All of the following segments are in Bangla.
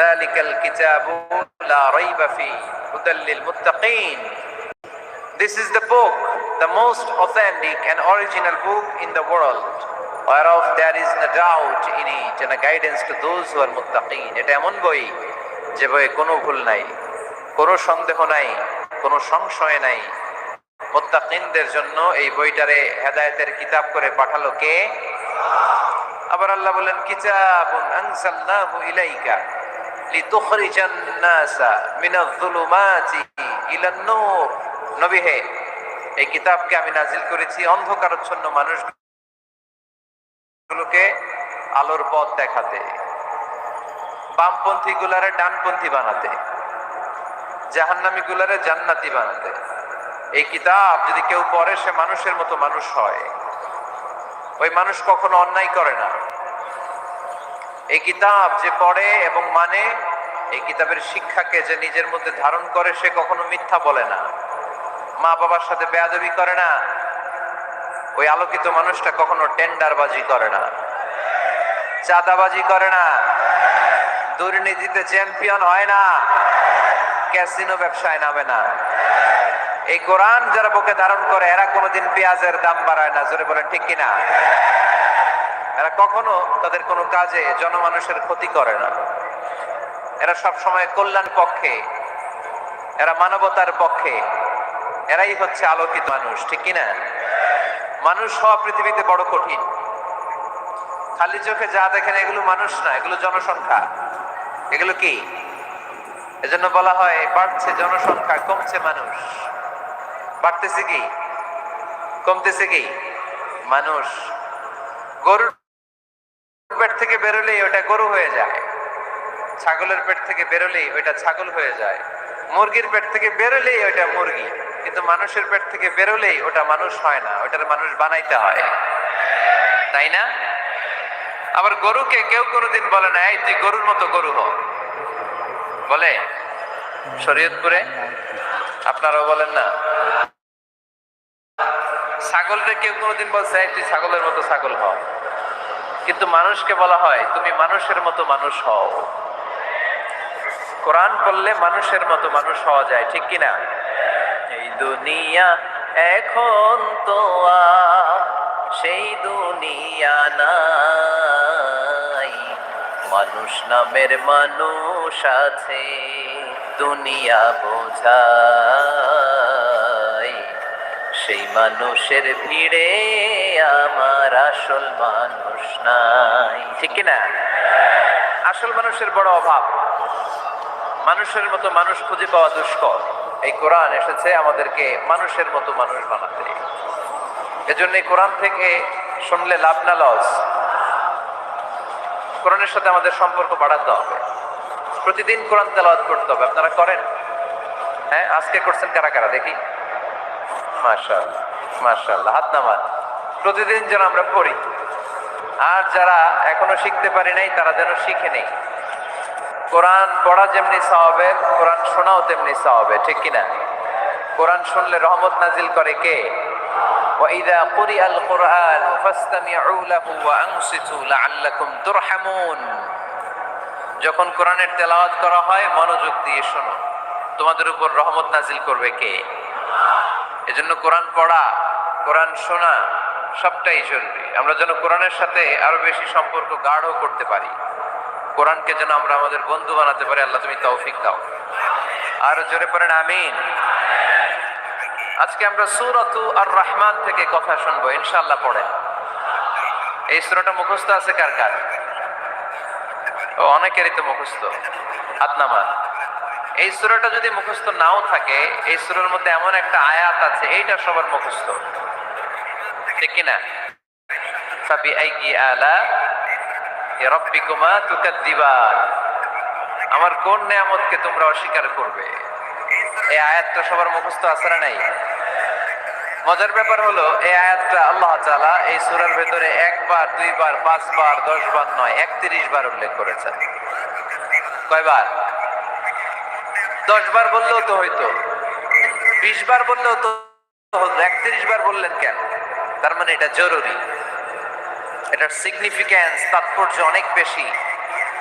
যালিকাল কিতাবু লা রাইবা ফি হুদাল লিল মুত্তাকিন This is the book, the most authentic and original book in the world, whereof there is no doubt in it and a guidance to those who are muttaqin. এটা এমন বই যে বইয়ে কোনো ভুল নাই কোনো সন্দেহ নাই কোনো সংশয় নাই মুত্তাকিনদের জন্য এই বইটারে হেদায়েতের কিতাব করে পাঠালো কে আবার আল্লাহ বলেন কিতাবুন আনসালনাহু ইলাইকা নবী হে, এই কিতাবকে আমি করেছি অন্ধকারচ্ছন্ন মানুষগুলোকে আলোর পথ দেখাতে বামপন্থী গুলারে ডানপন্থী বানাতে জাহান্নামী গুলারে জান্নাতি বানাতে। এই কিতাব যদি কেউ পড়ে, সে মানুষের মতো মানুষ হয়। ওই মানুষ কখনো অন্যায় করে না। এই কিতাব যে পড়ে এবং মানে এই কিতাবের শিক্ষাকে যে নিজের মধ্যে ধারণ করে, সে কখনো মিথ্যা বলে না। মা বাবার সাথে বেয়াদবি করে না। ওই আলোকিত মানুষটা কখনো টেন্ডারবাজি করে না। চাঁদাবাজি করে না। দুর্নীতিতে চ্যাম্পিয়ন হয় না। ক্যাসিনো ব্যবসায় নামে না। এই কোরআন যারা বুকে ধারণ করে, এরা কোনোদিন পেঁয়াজের দাম বাড়ায় না। জোরে বলেন, ঠিক কিনা? এরা কখনো তাদের কোনো কাজে জনমানুষের ক্ষতি করে না। এরা সব সময় কল্যাণ পক্ষে, এরা মানবতার পক্ষে। এরাই হচ্ছে আলোকিত মানুষ, ঠিক কিনা? মানুষ হওয়া পৃথিবীতে বড় কঠিন। খালি চোখে যা দেখেন এগুলো মানুষ না, এগুলো জনসংখ্যা। এগুলো কি? এজন্য বলা হয়, বাড়ছে জনসংখ্যা, কমছে মানুষ। বাড়তেছে কি? কমতেছে কি? মানুষ। গরুর থেকে বেরোলেই ওটা গরু হয়ে যায়। ছাগলের পেট থেকে বেরোলেই ওইটা ছাগল হয়ে যায়। মুরগির পেট থেকে বেরোলেই ওইটা মুরগি। কিন্তু মানুষের পেট থেকে বেরোলেই ওটা মানুষ হয় না, ওটার মানুষ বানাইতে হয়। তাই না? আবার গরুকে কেউ কোনোদিন বলে না, এই, তুই গরুর মতো গরু হ। বলে? শরীয়তপুরে? আপনারাও বলেন না। ছাগলকে কেউ কোনোদিন বলছে, এই, তুই ছাগলের মতো ছাগল হ। কিন্তু মানুষকে বলা হয়, তুমি মানুষের মতো মানুষ হও। কোরআন পড়লে মানুষের মতো মানুষ হওয়া যায়, ঠিক কিনা? এই দুনিয়া এখন তো সেই দুনিয়া নাই। মানুষ নামের মানুষ আছে, দুনিয়া বোঝাই সেই মানুষের ভিড়ে আমার আসল মানুষ নাই। ঠিক কিনা? আসল মানুষের বড় অভাব। মানুষের মতো মানুষ খুঁজে পাওয়া দুষ্কর। এই কোরআন এসেছে আমাদেরকে মানুষের মতো মানুষ বানাতে। এজন্য এই কোরআন থেকে শুনলে লাভ না লস। কোরআনের সাথে আমাদের সম্পর্ক বাড়াতে হবে। প্রতিদিন কোরআন তেলাওয়াত করতে হবে। আপনারা করেন? হ্যাঁ আজকে করছেন কারা কারা? দেখি। মাশাআল্লাহ মাশাআল্লাহ হাত নামান প্রতিদিন যেন আমরা পড়ি আর যারা এখনো শিখতে পারি নাই তারা যেন শিখে নেই কোরআন পড়া যেমনি সওয়াবের কোরআন শোনাও তেমনি সওয়াবে ঠিক কিনা কোরআন শুনলে রহমত নাজিল করে কে وإذا قرئ القرآن فاستمعوا له وأنصتوا لعلكم ترحمون যখন কোরআনের তেলাওয়াত করা হয় মনোযোগ দিয়ে শোনো তোমাদের উপর রহমত নাজিল করবে কে এজন্য কোরআন পড়া, কোরআন শোনা সবটাই জরুরি। আমরা যেন কোরআনের সাথে আরও বেশি সম্পর্ক গাঢ় করতে পারি। কোরআনকে যেন আমরা আমাদের বন্ধু বানাতে পারি, আল্লাহ তুমি তৌফিক দাও। আর জোরে পড়েন, আমিন। আজকে আমরা সুরতু আর রহমান থেকে কথা শুনব ইনশাল্লাহ পড়েন। এই সুরাটা মুখস্থ আছে কার কার? অনেকেরই তো মুখস্থ। হাত নামান। এই সুরাটা যদি মুখস্থ নাও থাকে, এই সুরের মধ্যে এমন একটা আয়াত আছে, এইটা সবার মুখস্থ। ঠিক কিনা? আলা রব্বিকুমা আমার কোন নেয়ামতকে তোমরা অস্বীকার করবে? এই আয়াতটা সবার মুখস্থ আছে না নাই? মজার ব্যাপার হলো, এই আয়াতটা আল্লাহ তাআলা এই সূরার ভেতরে একবার, দুইবার, পাঁচবার, দশবার নয়, একত্রিশ বার উল্লেখ করেছেন। কয়বার? দশ বার বললেও তো হইতো। বিশ বার বললেও তো একত্রিশ বার বললেন কেন? তার মানে এটা জরুরি। এটার সিগনিফিক্যান্স তাৎপর্য অনেক বেশি।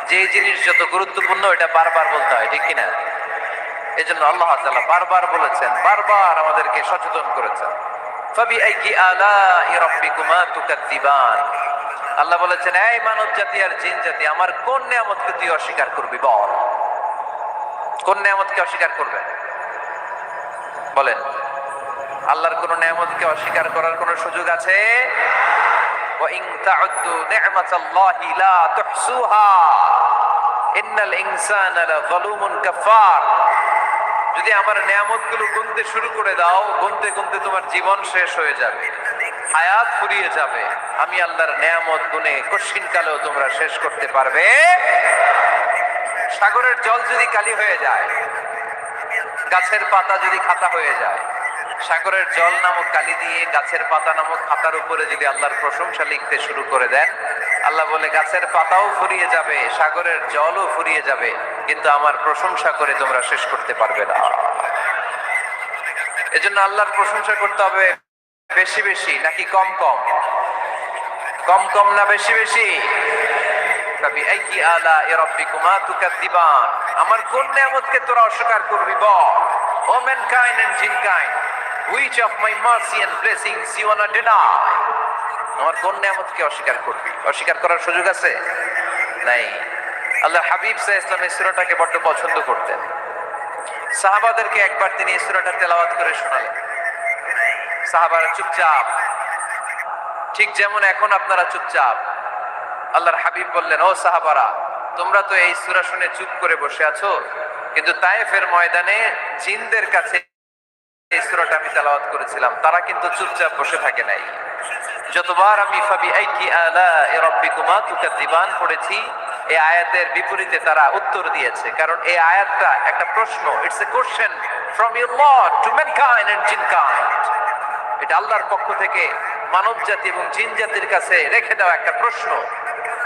যে জিনিস যত গুরুত্বপূর্ণ, এটা বারবার বলতে হয়, ঠিক কিনা? এই জন্য আল্লাহ তাআলা বারবার বলেছেন, বারবার আমাদেরকে সচেতন করেছেন। আল্লাহ বলেছেন, এই মানব জাতি আর জিন জাতি আমার কোন নিয়ামতকে তুই অস্বীকার করবি? বল। কোন নিয়ামতকে অস্বীকার করবেন বলেন। আল্লাহর কোন নিয়ামতকে অস্বীকার করার কোন সুযোগ আছে? যদি আমার নিয়ামতগুলো গুনতে শুরু করে দাও, গুনতে গুনতে তোমার জীবন শেষ হয়ে যাবে। হায়াত ফুরিয়ে যাবে। আমি আল্লাহর নিয়ামত গুনে কশিন কালেও তোমরা শেষ করতে পারবে। সাগরের জল যদি কালি হয়ে যায়, গাছের পাতা যদি খাতা হয়ে যায়, সাগরের জল নামক কালি দিয়ে গাছের পাতা নামক খাতার উপরে যদি আল্লাহর প্রশংসা লিখতে শুরু করে দেন, আল্লাহ বলে, গাছের পাতাও ফুরিয়ে যাবে, সাগরের জলও ফুরিয়ে যাবে, কিন্তু আমার প্রশংসা করে তোমরা শেষ করতে পারবে না। এজন্য আল্লাহর প্রশংসা করতে হবে বেশি বেশি, নাকি কম কম? কম কম না বেশি বেশি? আমার কোন নিয়ামতকে তোরা অস্বীকার করবি আমার কোন অস্বীকার করবি? অস্বীকার করার সুযোগ আছে? নাই। আল্লাহ হাবিব সাহ ইসলাম বড্ড পছন্দ করতেন। সাহাবাদেরকে একবার তিনি এই সূরাটা তেলাওয়াত করে শোনালেন। সাহাবারা চুপচাপ। ঠিক যেমন এখন আপনারা চুপচাপ। আল্লাহর হাবিব বললেন, ও সাহাবারা, তোমরা তো এই সুরা শুনে চুপ করে বসে আছো। কিন্তু তায়েফের ময়দানে জিনদের কাছে এই সূরাটা আমি তেলাওয়াত করেছিলাম। তারা কিন্তু চুপচাপ বসে থাকে নাই। যতবার আমি ফাবি আইকি আলা রব্বিকুমা তুকাদ্দিবান পড়েছি এই আয়াতের বিপরীতে তারা উত্তর দিয়েছে। কারণ এই আয়াতটা একটা প্রশ্ন it's a question from your lord to mankind and jinnkind. এটা আল্লাহর পক্ষ থেকে মানব জাতি এবং জিন জাতির কাছে রেখে দেওয়া একটা প্রশ্ন।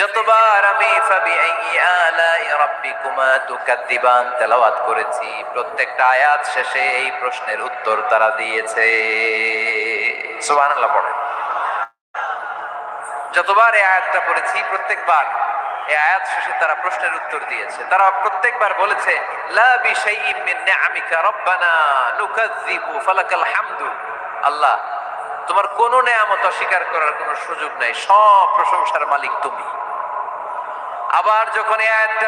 যতবার আমি করেছি, প্রত্যেকটা আয়াত শেষে এই প্রশ্নের উত্তর তারা দিয়েছে। যতবার এই আয়াতটা পড়েছি, প্রত্যেকবার এই আয়াত শেষে তারা প্রশ্নের উত্তর দিয়েছে। তারা প্রত্যেকবার বলেছে, লা বিশাইইন মিন নিআমিকা রব্বানা নুকাযযিবু ফালাকাল আল্লাহ, তোমার কোনো নেয়ামত অস্বীকার করার কোনো সুযোগ নাই, সব প্রশংসার মালিক তুমি। আবার যখন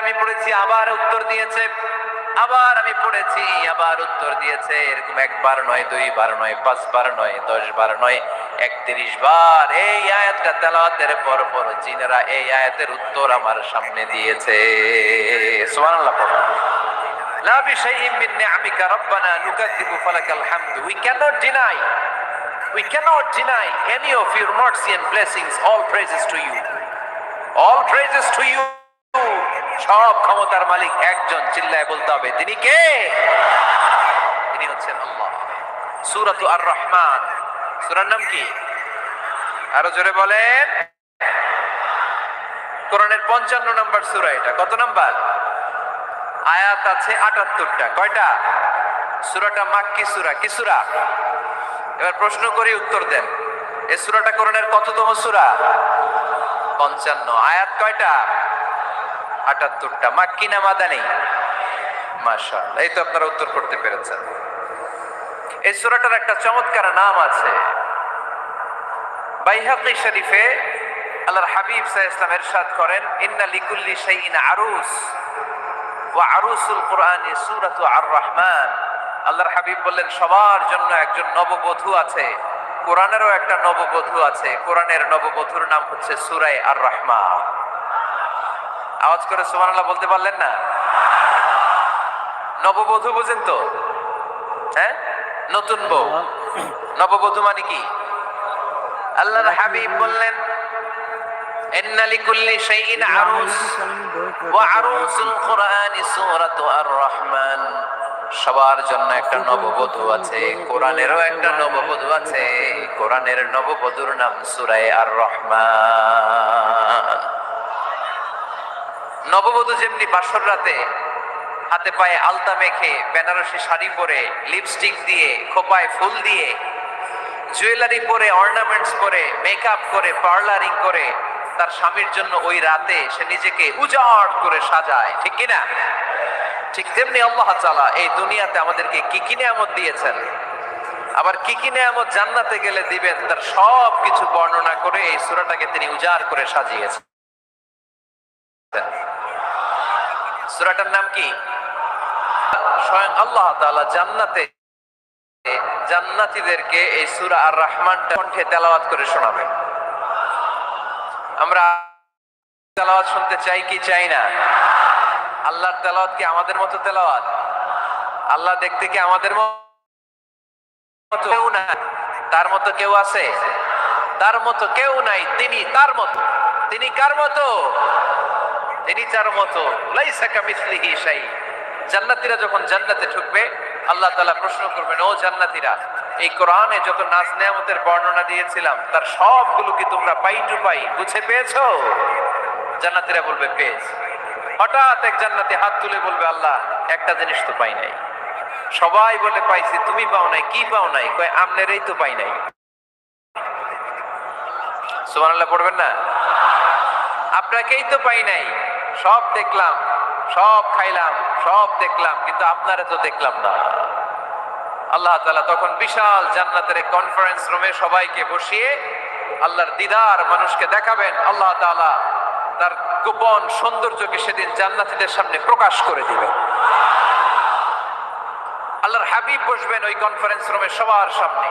আমি পড়েছি, আবার উত্তর দিয়েছে, আবার আমি পড়েছি, আবার উত্তর দিয়েছে এরকম একবার নয় দুই দুইবার নয় পাঁচ পাঁচবার নয় দশ বার নয়, একত্রিশ বার এই আয়াতটা তেলাওয়াতের পর পর জিনেরা এই আয়াতের উত্তর আমার সামনে দিয়েছে সুবহানাল্লাহ লা বিশাইইন মিন নিআমিকা রব্বানা নুকাদ্দিবু ফালাকাল হামদ we cannot deny We cannot deny any of your mercy and blessings. All praises to you. All praises to you. সব ক্ষমতার মালিক একজন, চিল্লায় বলতে হবে। তিনি কে? তিনি হচ্ছেন আল্লাহ। সূরাতু আর রহমান সূরার নাম কি? আরও জোরে বলেন। কোরআনের পঞ্চান্ন নম্বর সূরা এটা। কত নাম্বার? আয়াত আছে আটাত্তরটা। কয়টা? সূরাটা মাক্কি সূরা। কি সূরা? এবার প্রশ্ন করে, উত্তর দেন। এই সূরাটা কোরআনের কততম সূরা? পঞ্চান্ন। আয়াত কয়টা? আটাত্তরটা। মাক্কি না মাদানি মাশাআল্লাহ, এই তো আপনারা উত্তর করতে পেরেছেন। এই সুরাটার একটা চমৎকার নাম আছে। বাইহাকি শরীফে আল্লাহর হাবিব সাহ ইসলাম এরশাদ করেন, ইন্না লিকুল্লি শাইইন আরুস, ওয়া আরুসুল কোরআনি সূরাতু আর রহমান আল্লাহর হাবিব বললেন, সবার জন্য একজন নববধূ আছে। কোরআনেরও একটা নববধূ আছে। কোরআনের নববধূর নাম হচ্ছে সুরাই আর রহমা আওয়াজ করে সুমানাল্লাহ বলতে পারলেন না? নববধু বুঝেন তো? হ্যাঁ? নতুন বউ। নববধু মানে কি? আল্লাহর হাবিব বললেন লিকুল্লি শাইইন আরুস, ওয়া আরুসুল কোরআনি সূরাতু আর রহমান সবার জন্য একটা নববধূ আছে, কোরআনেরও একটা নববধূ আছে, কোরআনের নববধূর নাম সুরায় আর রহমান নববধূ যেমনি বাসর রাতে হাতে পায়ে আলতা মেখে বেনারসি শাড়ি পরে লিপস্টিক দিয়ে, খোপায় ফুল দিয়ে জুয়েলারি পরে অর্নামেন্টস পরে মেকআপ করে পার্লারিং করে, তার স্বামীর জন্য ওই রাতে সে নিজেকে উজাড় করে সাজায়, ঠিক কিনা? ঠিক তেমনি আল্লাহ তাআলা এই দুনিয়াতে আমাদেরকে কি কি নিয়ামত দিয়েছেন? আবার কি কি নিয়ামত জান্নাতে গেলে দিবেন তার সব কিছু বর্ণনা করে এই সূরাটাকে তিনি উজাড় করে সাজিয়েছেন। সূরাটার নাম কি? স্বয়ং আল্লাহ তাআলা জান্নাতে জান্নাতীদেরকে এই সূরা আর রহমানটা কণ্ঠে তেলাওয়াত করে শোনাবেন। আমরা তেলাওয়াত শুনতে চাই কি চাই না? আল্লাহর তেলাওয়াত কি আমাদের মতো তেলাওয়াত? আল্লাহ দেখতে কি আমাদের মতো? কেউ না তার মতো কেউ আছে? তার মতো কেউ নাই। তিনি তার মতো। তিনি কার মতো? তিনি তার মতো। জান্নাতীরা যখন জান্নাতে ঢুকবে, আল্লাহ তাআলা প্রশ্ন করবেন, ও জান্নাতীরা, এই কোরআনে যত নাজ নেয়ামতের বর্ণনা দিয়েছিলাম, তার সবগুলো কি তোমরা পাই টু পাই বুঝে পেয়েছ? জান্নাতীরা বলবে, পেয়েছি। হঠাৎ এক জান্নাতে হাত তুলে বলবে, আল্লাহ, একটা জিনিস তো পাই নাই। সবাই বলে, পাইছি, তুমি পাও নাই, কি পাও নাই? কয়, আমনেরই তো পাই নাই। সুবহানাল্লাহ, পড়বেন না? আপনাকেই তো পাই নাই। সব দেখলাম, সব খাইলাম, সব দেখলাম, কিন্তু আপনারে তো দেখলাম না। আল্লাহ তাআলা তখন বিশাল জান্নাতের কনফারেন্স রুমে সবাইকে বসিয়ে আল্লাহর দিদার মানুষকে দেখাবেন। আল্লাহ তাআলা তার গোপন সৌন্দর্যকে সেদিন জান্নাতীদের সামনে প্রকাশ করে দিবেন আল্লাহর হাবিব বসবেন ওই কনফারেন্স রুমে সবার সামনে।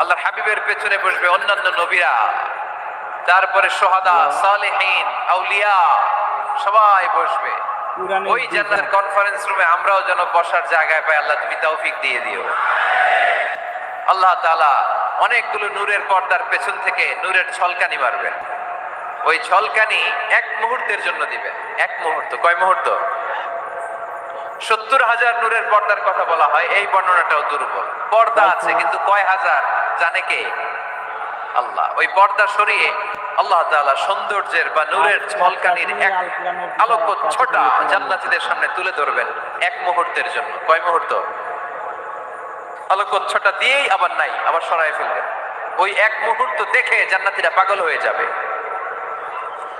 আল্লাহর হাবিবের পেছনে বসবে অন্যান্য নবীরা। তারপরে সোহাদা সালেহীন আউলিয়া সবাই বসবে। ওই জান্নার কনফারেন্স রুমে আমরাও যেন বসার জায়গায় পাই আল্লাহ তুমি তৌফিক দিয়ে দিও। আল্লাহ তাআলা অনেকগুলো নূরের পর্দার পেছন থেকে নূরের ছলকানি মারবেন। ওই ছলকানি এক মুহূর্তের জন্য দিবেন এক মুহূর্ত। কয় মুহূর্ত? সত্তর হাজার নূরের পর্দার কথা বলা হয় এই বর্ণনাটাও দুর্বল। পর্দা আছে কিন্তু কয় হাজার? জানে কে? আল্লাহ। ওই পর্দা সরিয়ে আল্লাহ তাআলা সৌন্দর্যের বা নূরের ঝলকানির এক আলোক ছোটা জান্নাতীদের সামনে তুলে ধরবেন এক মুহূর্তের জন্য। কয় মুহূর্ত? আলোক ছোটা দিয়েই আবার নাই আবার সরাই ফেলবেন। ওই এক মুহূর্ত দেখে জান্নাতীরা পাগল হয়ে যাবে।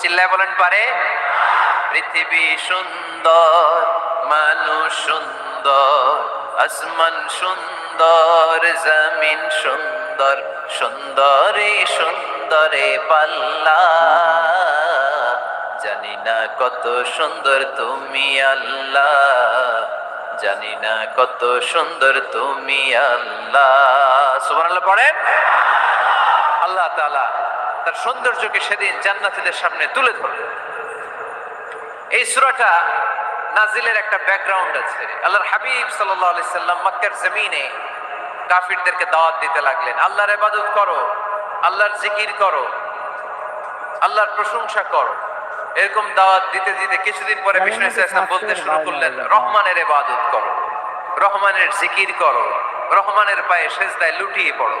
চিল্লায় বলেন পারে। পৃথিবী সুন্দর, মানুষ সুন্দর, আসমান সুন্দর, জমিন সুন্দর, সুন্দরে সুন্দরে পাল্লা। জানি না কত সুন্দর তুমি আল্লাহ, জানি না কত সুন্দর তুমি আল্লাহ। সুবহানাল্লাহ পড়েন। আল্লাহ তাআলা তার সৌন্দর্যকে সেদিন জান্নাতীদের সামনে তুলে ধরলেন এই সূরাটা নাজিলের একটা ব্যাকগ্রাউন্ড আছে। আল্লাহর হাবিব সাল্লাম মক্কার জমিনে কাফিরদেরকে দাওয়াত দিতে লাগলেন। আল্লাহর ইবাদত করো আল্লাহর জিকির করো আল্লাহর প্রশংসা করো। এরকম দাওয়াত দিতে দিতে কিছুদিন পরে বিষ্ণু ইসলাম বলতে শুরু করলেন রহমানের ইবাদত করো রহমানের জিকির করো রহমানের পায়ে সেজদায় লুটিয়ে পড়ো।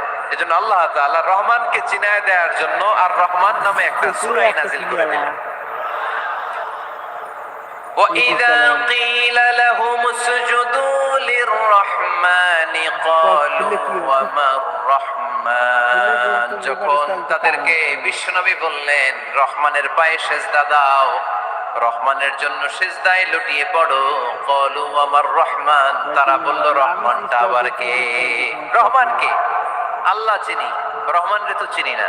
এজন্য আল্লাহ তাআলা রহমানকে চিনায় দেওয়ার জন্য আর রহমান নামে একটা সূরা নাজিল করে দিলেন وإذا قيل لهم اسجدوا للرحمن قالوا وما الرحمن যখন তাদেরকে বিশ্বনবী বললেন রহমানের পায়ে সেজদা দাও রহমানের জন্য সেজদায় লুটিয়ে পড়ো কলু আমার রহমান তারা বলল রহমানটা আবার কে রহমান কে আল্লাহ চিনি, রহমান রে তো চিনি না।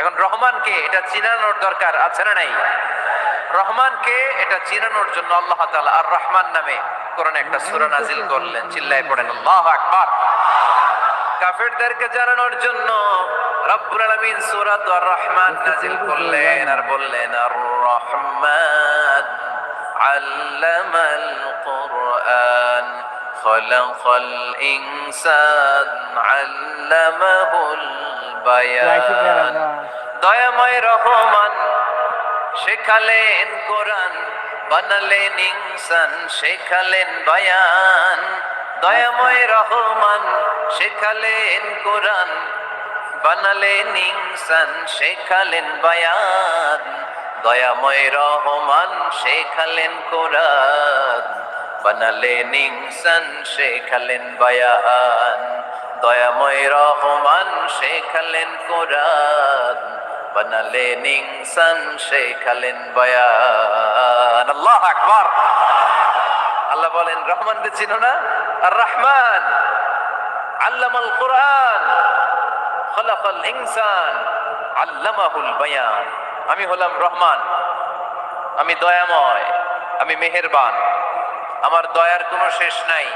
এখন রহমানকে এটা চিনানোর দরকার আছে না নাই? রহমানকে এটা চিনানোর জন্য আল্লাহ তাআলা আর রহমান নামে কোরআন একটা সূরা নাজিল করলেন। চিল্লায় পড়েন, আল্লাহু আকবার। কাফেরদেরকে জানানোর জন্য রব্বুল আলামিন সূরাত আর রহমান নাজিল করলেন আর বললেন, আর রহমান আল্লামাল কুরআন, খলাকাল ইনসান। আল্লামাহুল বায়ান। দয়াময় রহমান শেখালেন কোরআন বানালেন ইনসান শেখালেন বায়ান। দয়াময় রহমান শেখালেন কোরআন বানালেন ইনসান শেখালেন বায়ান। দয়াময় রহমান শেখালেন কোরআন বানালেন ইনসান শেখালেন বায়ান। দয়াময় রহমান শেখালেন কোরআন, বানালেন ইনসান শেখালেন বয়ান। আল্লাহ আকবার। আল্লাহ বলেন, রহমান কে চিনো না? আর রহমান, আল্লামাল কোরআন, খলাকাল ইনসান, আল্লামাহুল বায়ান। আমি হলাম রহমান, আমি দয়াময়, আমি মেহেরবান। আমার দয়ার কোনো শেষ নাই,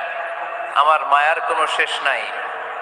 আমার মায়ার কোনো শেষ নাই।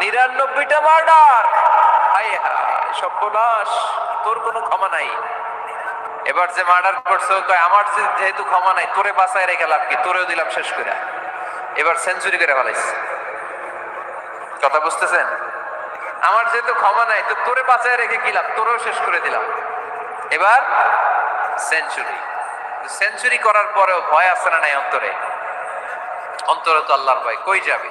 নিরানব্বইটা মার্ডার সর্বনাশ, তোর কোনো ক্ষমা নাই। এবার যে মার্ডার করছে আমার যেহেতু ক্ষমা নাই, তোরে বাঁচায় রেখে লাভ কি? তোরেও দিলাম শেষ করে এবার সেঞ্চুরি করে ফেলাইছে। কথা বুঝতেছেন? আমার যেহেতু ক্ষমা নাই, তো তোরে বাঁচায় রেখে কি লাভ? তোরেও শেষ করে দিলাম। এবার সেঞ্চুরি সেঞ্চুরি করার পরেও ভয় আসে না নাই অন্তরে? অন্তরে তো আল্লাহর ভয়। কই যাবে?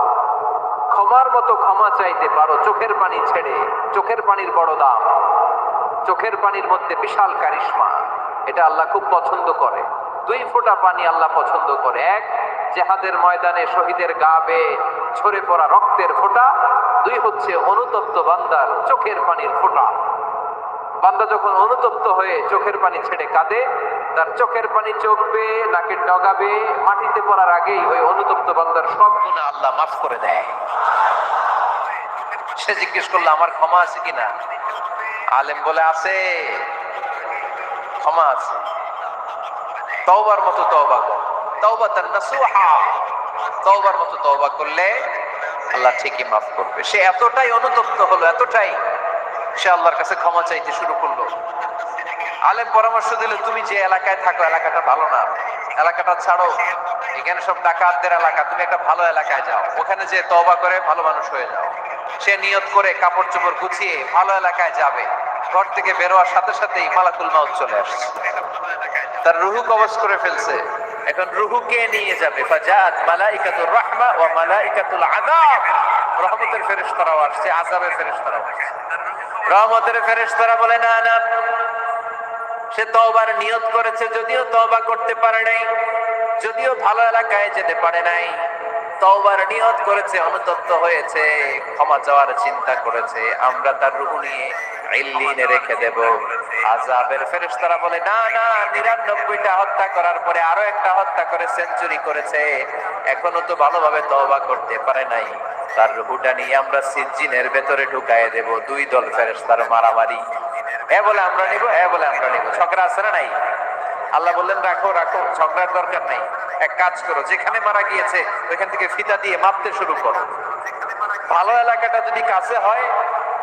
ক্ষমার মতো ক্ষমা চাইতে পারো চোখের পানি ছেড়ে। চোখের পানির বড় দাম। চোখের পানির মধ্যে বিশাল কারিশমা। এটা আল্লাহ খুব পছন্দ করে। দুই ফোঁটা পানি আল্লাহ পছন্দ করে। এক, জেহাদের ময়দানে শহীদের গা বেয়ে ঝরে পড়া রক্তের ফোঁটা। দুই হচ্ছে অনুতপ্ত বান্দার চোখের পানির ফোঁটা। বান্দা যখন অনুতপ্ত হয়ে চোখের পানি ছেড়ে কাঁদে, তার চোখের পানি চোখবে, নাকের ডগাবে, মাটিতে পড়ার আগেই ওই অনুতপ্ত বান্দার সব গুণা আল্লাহ মাফ করে দেয়। সে জিজ্ঞেস করল, আমার ক্ষমা আছে কিনা? আলেম বলে, আছে। ক্ষমা আছে। তওবার মতো তওবা কর। তওবা তার নাসুহা। তওবার মতো তওবা করলে আল্লাহ ঠিকই মাফ করবে। সে এতটাই অনুতপ্ত হলো, এতটাই সে আল্লাহর কাছে ক্ষমা চাইতে শুরু করল। আলেম পরামর্শ দিল তুমি যে এলাকায় থাকো, এলাকাটা ভালো না। এলাকাটা ছাড়ো। এখানে সব ডাকাতদের এলাকা। তুমি একটা ভালো এলাকায় যাও। ওখানে যে তওবা করে ভালো মানুষ হয়ে যাও। সে নিয়ত করে কাপড় চোপড় গুছিয়ে ভালো এলাকায় যাবে। ঘর থেকে বেরোয়ার সাথে সাথেই মালাকুল মাউত চলে আসছে। তার রুহু কবজ করে ফেলছে। এখন রুহু কে নিয়ে যাবে? ফাজাত, মালাইকাতুর রাহমা ওয়া মালাইকাতুল আযাব। রহমতের ফেরেশতারাও আসছে, আযাবের ফেরেশতারাও আসছে। রহমতের ফেরেশতারা বলে, না না, সে তওবার নিয়ত করেছে, যদিও তওবা করতে পারে নাই, যদিও ভালো এলাকায় যেতে পারে নাই। তওবার নিয়ত করেছে, অনুতপ্ত হয়েছে, ক্ষমা চাওয়ার চিন্তা করেছে, আমরা তার রুহু নিয়ে ইল্লিনে রেখে দেব। আজাবের ফেরেশতারা বলে, না না, নিরানব্বইটা হত্যা করার পরে আরও একটা হত্যা করে সেঞ্চুরি করেছে। এখনও তো ভালোভাবে তওবা করতে পারে নাই। তার রুহুটা নিয়ে আমরা সিজ্জিনের ভেতরে ঢুকায় দেব। দুই দল ফেরেশতার মারামারি। এ বলে আমরা নিব, এ বলে আমরা নিব। আছে না নাই? আল্লাহ বললেন, রাখো রাখো, ঝগড়ার দরকার নেই। এক কাজ করো, যেখানে মারা গিয়েছে, ওইখান থেকে ফিতা দিয়ে মাপতে শুরু করো। ভালো এলাকাটা যদি কাছে হয়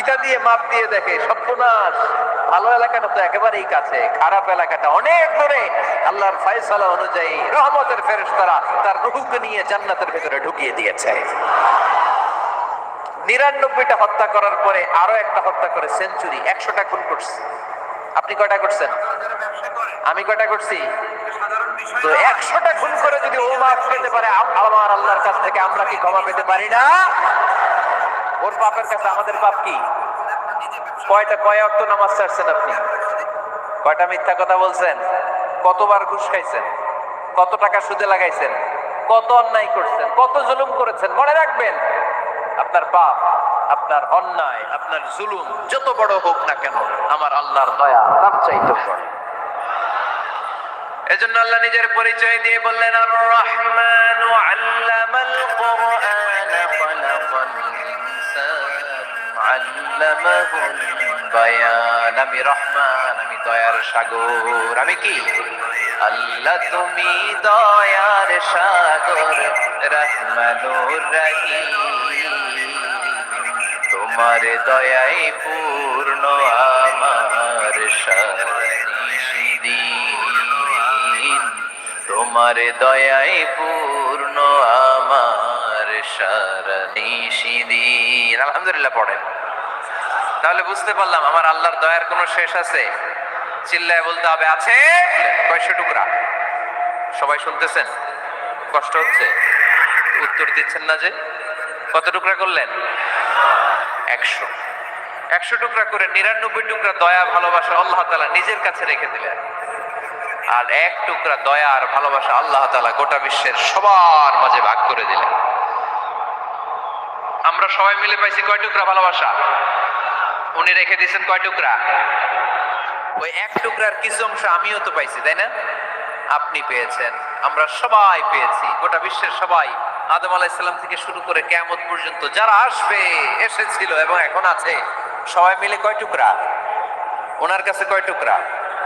ফিতা দিয়ে মাপ দিয়ে দেখে, সর্বনাশ। ভালো এলাকাটা তো একেবারেই কাছে, খারাপ এলাকাটা অনেক দূরে। আল্লাহর ফয়সালা অনুযায়ী রহমতের ফেরেশতারা তার রুহুকে নিয়ে জান্নাতের ভেতরে ঢুকিয়ে দিয়েছে। নিরানব্বইটা হত্যা করার পরে আরও একটা হত্যা করে সেঞ্চুরি, একশোটা খুন করছে। আপনি কয়টা করছেন? আমি কয়টা করছি? তো একশোটা খুন করে যদি ও মাফ পেতে পারে আমার আল্লাহর কাছ থেকে আমরা কি ক্ষমা পেতে পারি না? ওর পাপের কাছে আমাদের পাপ কি? কয়টা, কয় অক্ত নামাজ ছাড়ছেন আপনি? কয়টা মিথ্যা কথা বলছেন? কতবার ঘুষ খাইছেন? কত টাকা সুদে লাগাইছেন? কত অন্যায় করছেন? কত জুলুম করেছেন? মনে রাখবেন, আপনার পাপ আপনার অন্যায়, আপনার জুলুম যত বড় হোক না কেন, আমার আল্লাহর দয়া তার চাইতে বড়। এজন্য আল্লাহ নিজের পরিচয় দিয়ে বললেন আর রহমান আল্লামাল কোরআন বায়ান আমি রহমান আমি দয়ার সাগর আমি কি আল্লাহ তুমি দয়ার সাগর, রহমানুর রহিম, তোমার দয়াই পূর্ণ আমার সারিদিন তোমার দয়াই পূর্ণ আমার আলহামদুলিল্লাহ তাহলে বুঝতে পারলাম আমার আল্লাহর দয়ার কোনো শেষ আছে? চিল্লায় বলতে হবে, আছে? কয়শো টুকরা। সবাই শুনতেছেন? কষ্ট হচ্ছে? উত্তর দিচ্ছেন না যে? কত টুকরা করলেন? একশো। একশো টুকরা করে নিরানব্বই টুকরা দয়া, ভালোবাসা আল্লাহ তালা নিজের কাছে রেখে দিলেন। আর এক টুকরা দয়া আর ভালোবাসা আল্লাহ তালা গোটা বিশ্বের সবার মাঝে ভাগ করে দিলেন। আমরা সবাই মিলে পাইছি কয় টুকরা ভালোবাসা? উনি রেখে দিয়েছেন কয় টুকরা? ওই এক টুকরার কিছু অংশ আমিও তো পাইছি, তাই না? আপনি পেয়েছেন, আমরা সবাই পেয়েছি, গোটা বিশ্বের সবাই। আদম আলাইসাল্লাম থেকে শুরু করে কেমন পর্যন্ত যারা আসবে, এসেছিল এবং এখন আছে, সবাই মিলে কয় টুকরা? ওনার কাছে কয় টুকরা?